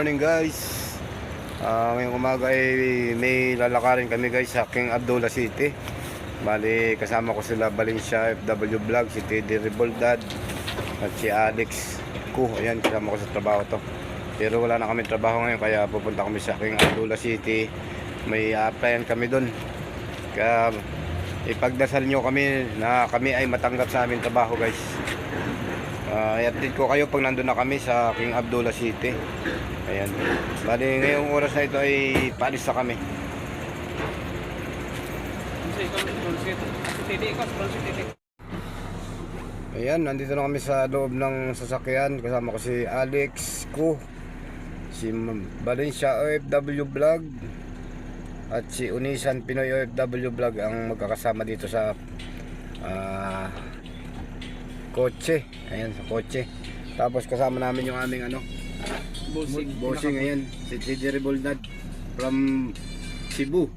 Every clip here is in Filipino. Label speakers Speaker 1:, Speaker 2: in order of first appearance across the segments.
Speaker 1: Morning guys. Ah, ngayong umaga ay may lalakarin kami guys sa King Abdullah City. Bali kasama ko sila Valencia FW Vlog, si Teddy Revoldad at si Alex Ku. Ayan kasama ko sa trabaho to. Pero wala na kami trabaho ngayon kaya pupunta kami sa King Abdullah City. May applyan kami doon. Kaya ipagdasal nyo kami na kami ay matanggap sa aming trabaho guys. Uh, i-update ko kayo pag nandun na kami sa King Abdullah City. Ayan. Bali, ngayong oras na ito ay paalis na kami. Ayan, nandito na kami sa loob ng sasakyan. Kasama ko si Alex Ko, si Valencia OFW Vlog, at si Unisan Pinoy OFW Vlog ang magkakasama dito sa ah, kotse. Ayan, sa kotse. Tapos kasama namin yung aming ano,
Speaker 2: Bossing.
Speaker 1: bossing ayan, si TJ Revoldad from Cebu.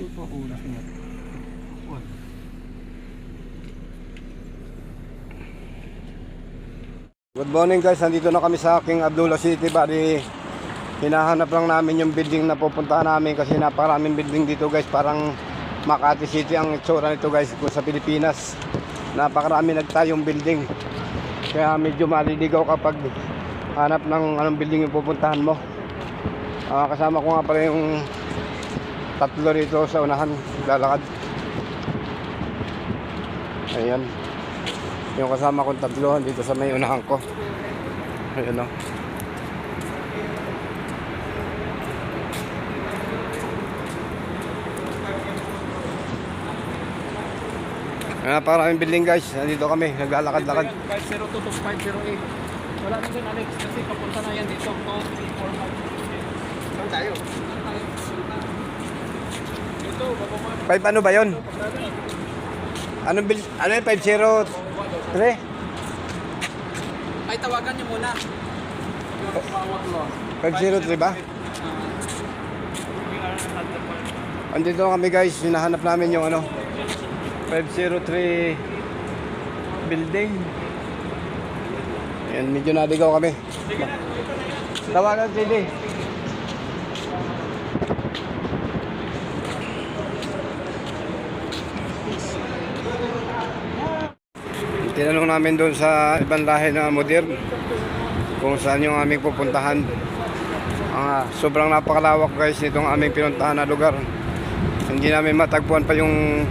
Speaker 2: Ito una niya.
Speaker 1: Good morning guys, nandito na kami sa King Abdullah City. Bali, hinahanap lang namin yung building na pupuntahan namin kasi napakaraming building dito guys. Parang Makati City ang itsura nito guys kung sa Pilipinas. Napakarami nagtayong building. Kaya medyo maliligaw kapag hanap ng anong building yung pupuntahan mo. Ah, kasama ko nga pala yung tatlo rito sa unahan, lalakad. Ayan. Yung kasama kong tatlo dito sa may unahan ko. Ayan o. Ah, para building guys. Nandito kami, naglalakad-lakad.
Speaker 2: 502 to 508. Wala na din Alex kasi papunta na yan dito. 2, 3, 4, 5. Saan tayo? Ito, bababa.
Speaker 1: Five ano ba yon? Anong bil ano yung 503?
Speaker 2: Ay, tawagan niyo muna. Yung tawag mo.
Speaker 1: 503 ba? Andito na kami guys, hinahanap namin yung ano 503 building. Yan, medyo naligaw kami. Tawagan sige. Tinanong namin doon sa ibang lahi na modern kung saan yung aming pupuntahan. Ah, sobrang napakalawak guys itong aming pinuntahan na lugar. Hindi namin matagpuan pa yung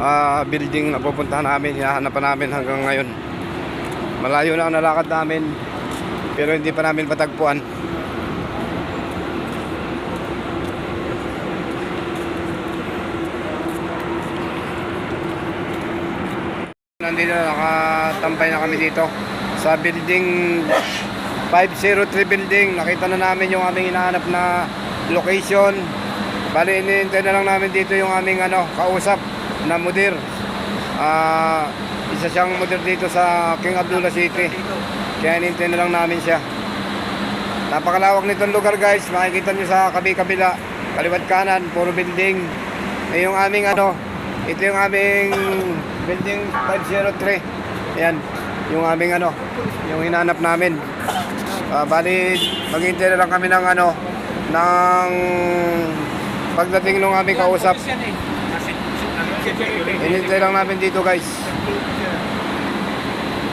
Speaker 1: ah, building na pupuntahan namin, hinahanapan namin hanggang ngayon. Malayo na ang nalakad namin pero hindi pa namin matagpuan. Nandito na nakatambay na kami dito sa building 503 building. Nakita na namin yung aming hinahanap na location. Bali, inintay na lang namin dito yung aming ano, kausap na mudir. Ah, isa siyang mudir dito sa King Abdullah City. Kaya inintay na lang namin siya. Napakalawak nitong lugar guys. Makikita nyo sa kabi-kabila. Kaliwat kanan, puro building. Eh, yung aming ano, ito yung aming building 503. Ayan, yung aming ano, yung hinanap namin. Ah, bali, maghintay na lang kami ng ano, ng pagdating ng aming kausap.
Speaker 2: Yan.
Speaker 1: Hinintay lang namin dito guys.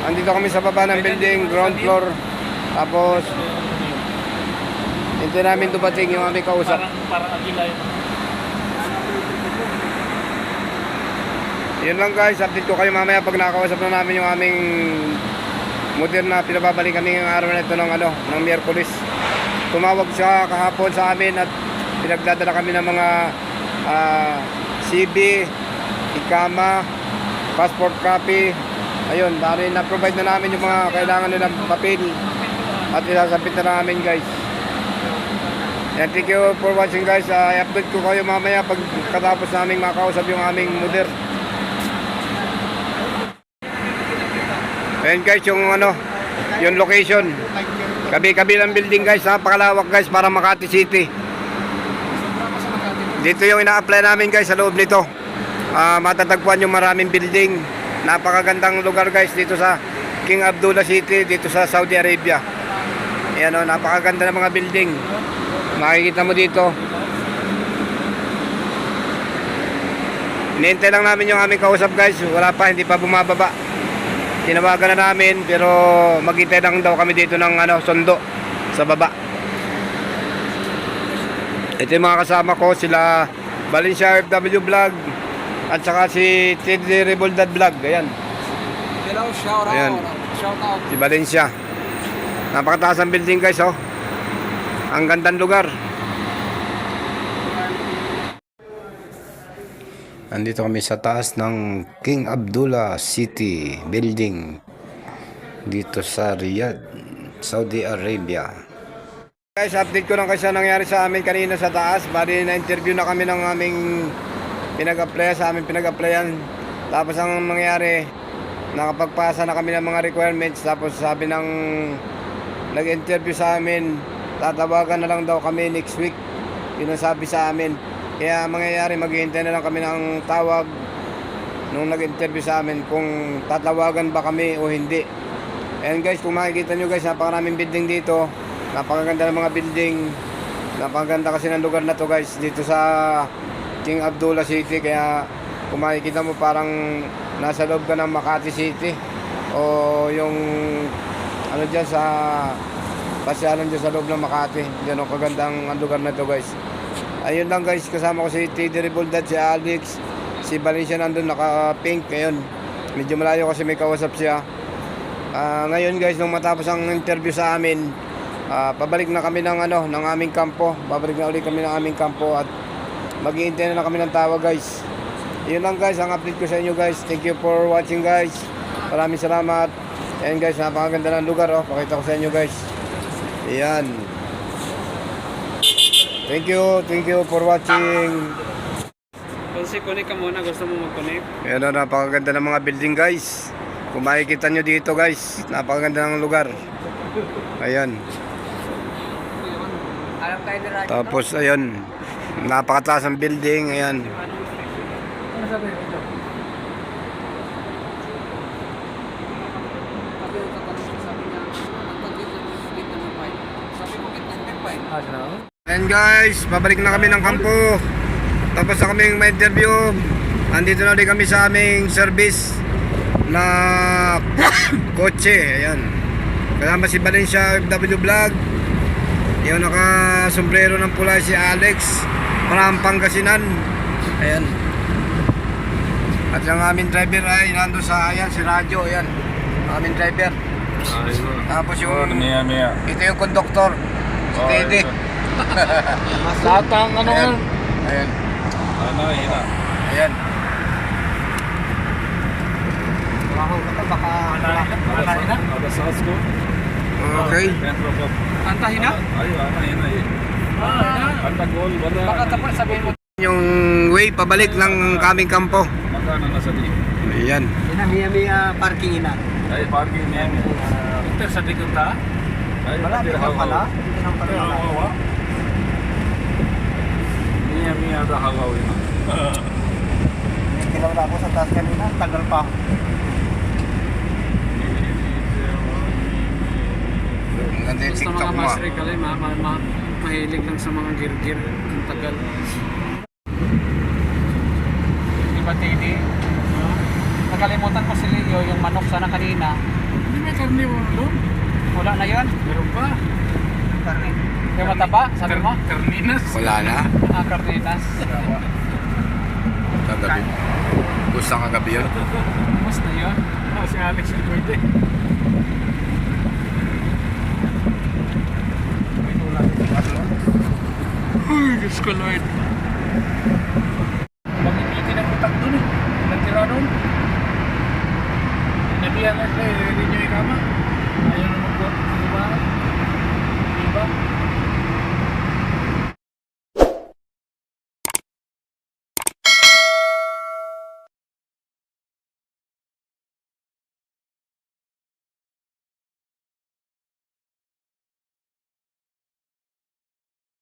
Speaker 1: Andito kami sa baba ng building, ground floor. Tapos, hintay namin dumating yung aming kausap.
Speaker 2: Parang, parang agila yun.
Speaker 1: Yun lang guys, update ko kayo mamaya pag nakakausap na namin yung aming modern na pinababalik kami ngayong araw na ito ng ano, ng Miyerkules. Tumawag siya kahapon sa amin at pinagdadala kami ng mga ah, CB, ikama, passport copy. Ayun, dahil na-provide na namin yung mga kailangan nilang papel at ilasapit na namin guys. Yan, thank you for watching guys. Ah, i-update ko kayo mamaya pag katapos naming makausap yung aming modern. Ayan guys, yung ano, yung location. Kabi-kabilang building guys, napakalawak guys para Makati City. Dito yung ina-apply namin guys sa loob nito. Ah, matatagpuan yung maraming building. Napakagandang lugar guys dito sa King Abdullah City, dito sa Saudi Arabia. Ayan o, napakaganda ng mga building. Makikita mo dito. Nihintay lang namin yung aming kausap guys. Wala pa, hindi pa bumababa. Tinawagan na namin pero maghintay lang daw kami dito ng ano, sundo sa baba. Ito yung mga kasama ko, sila Valencia FW Vlog at saka si Teddy Revoldad Vlog. Ayan,
Speaker 2: Hello, shout out.
Speaker 1: Ayan.
Speaker 2: Shout out.
Speaker 1: si Valencia. Napakataas ang building guys, oh. Ang gandang lugar. Nandito kami sa taas ng King Abdullah City Building dito sa Riyadh, Saudi Arabia. Guys, update ko lang kasi ang nangyari sa amin kanina sa taas. Bali na-interview na kami ng aming pinag-applyan sa aming pinag-applyan. Tapos ang nangyari, nakapagpasa na kami ng mga requirements. Tapos sabi ng nag-interview sa amin, tatawagan na lang daw kami next week. Yun ang sabi sa amin. Kaya ang mangyayari, maghihintay na lang kami ng tawag nung nag-interview sa amin kung tatawagan ba kami o hindi. And guys, kung makikita nyo guys, napakaraming building dito. Napakaganda ng mga building. Napakaganda kasi ng lugar na to guys, dito sa King Abdullah City. Kaya kung makikita mo parang nasa loob ka ng Makati City. O yung ano dyan sa pasyalan dyan sa loob ng Makati. Diyan ang kagandang ang lugar na to guys. Ayun lang guys, kasama ko si Teddy Reboldat, si Alex, si Valencia nandun naka-pink ngayon. Medyo malayo kasi may kausap siya. Ah, ngayon guys, nung matapos ang interview sa amin, ah, pabalik na kami ng ano, ng aming kampo. Babalik na ulit kami ng aming kampo at maghihintay na lang kami ng tawag guys. Yun lang guys, ang update ko sa inyo guys. Thank you for watching guys. Maraming salamat. Ayan guys, napakaganda ng lugar oh. Pakita ko sa inyo guys. Ayan. Thank you, thank you for watching.
Speaker 2: Kasi kunik ka muna, gusto mo mag-connect?
Speaker 1: Ayan o, napakaganda ng mga building guys. Kung makikita nyo dito guys, napakaganda ng lugar. Ayan. Tapos ayan, napakataas ang building. Ayan. Ayan guys, babalik na kami ng kampo. Tapos na kaming may interview. Andito na ulit kami sa aming service na kotse. Ayan. Kasama si Valencia FW Vlog. Yung naka-sombrero ng pula si Alex. Parang Pangasinan. Ayan. At yung aming driver ay nando sa ayan si Radyo. Ayan. Aming driver. Tapos yung
Speaker 3: Mia Mia.
Speaker 1: ito yung conductor. Si Teddy.
Speaker 2: Lahat ng ano
Speaker 1: Ayan.
Speaker 2: yun?
Speaker 1: Ayan.
Speaker 3: Ano, hina.
Speaker 1: Ayan.
Speaker 2: Tumakong ka pa, baka malahin na.
Speaker 1: Okay.
Speaker 2: Antahin na?
Speaker 3: Ayo, ana hina eh. Anta gol bada.
Speaker 2: Baka tapos sabihin mo.
Speaker 1: Yung way pabalik ng kaming kampo.
Speaker 3: Maka na nasa di.
Speaker 1: Ayan.
Speaker 2: Ina miya miya parking ina.
Speaker 3: Ay parking niya.
Speaker 2: Ito sa dikong ta?
Speaker 3: Ay
Speaker 2: Wala, ito
Speaker 3: hawa.
Speaker 2: pala. Ito nang pala.
Speaker 3: Hawa. Mia Mia da hawa ina.
Speaker 2: Kilaw na ako sa taas kanina, tagal pa.
Speaker 1: Ang ganda yung TikTok
Speaker 2: mga
Speaker 1: mo. ah.
Speaker 2: mastery ka ma, ma, ma, mahilig lang sa mga gir-gir. Ang tagal. Di ba, Tini? Nakalimutan ko si Leo, yung manok sana kanina.
Speaker 3: Hindi may karne mo doon.
Speaker 2: Wala na yun?
Speaker 3: Meron pa.
Speaker 2: Karni. Yung mataba, sabi mo?
Speaker 3: Karninas.
Speaker 1: Wala na.
Speaker 2: Ah, karnitas.
Speaker 1: Kagabi. Gusto kagabi yun.
Speaker 2: Na yun.
Speaker 3: Si Alex yung pwede.
Speaker 2: conosco, Lord.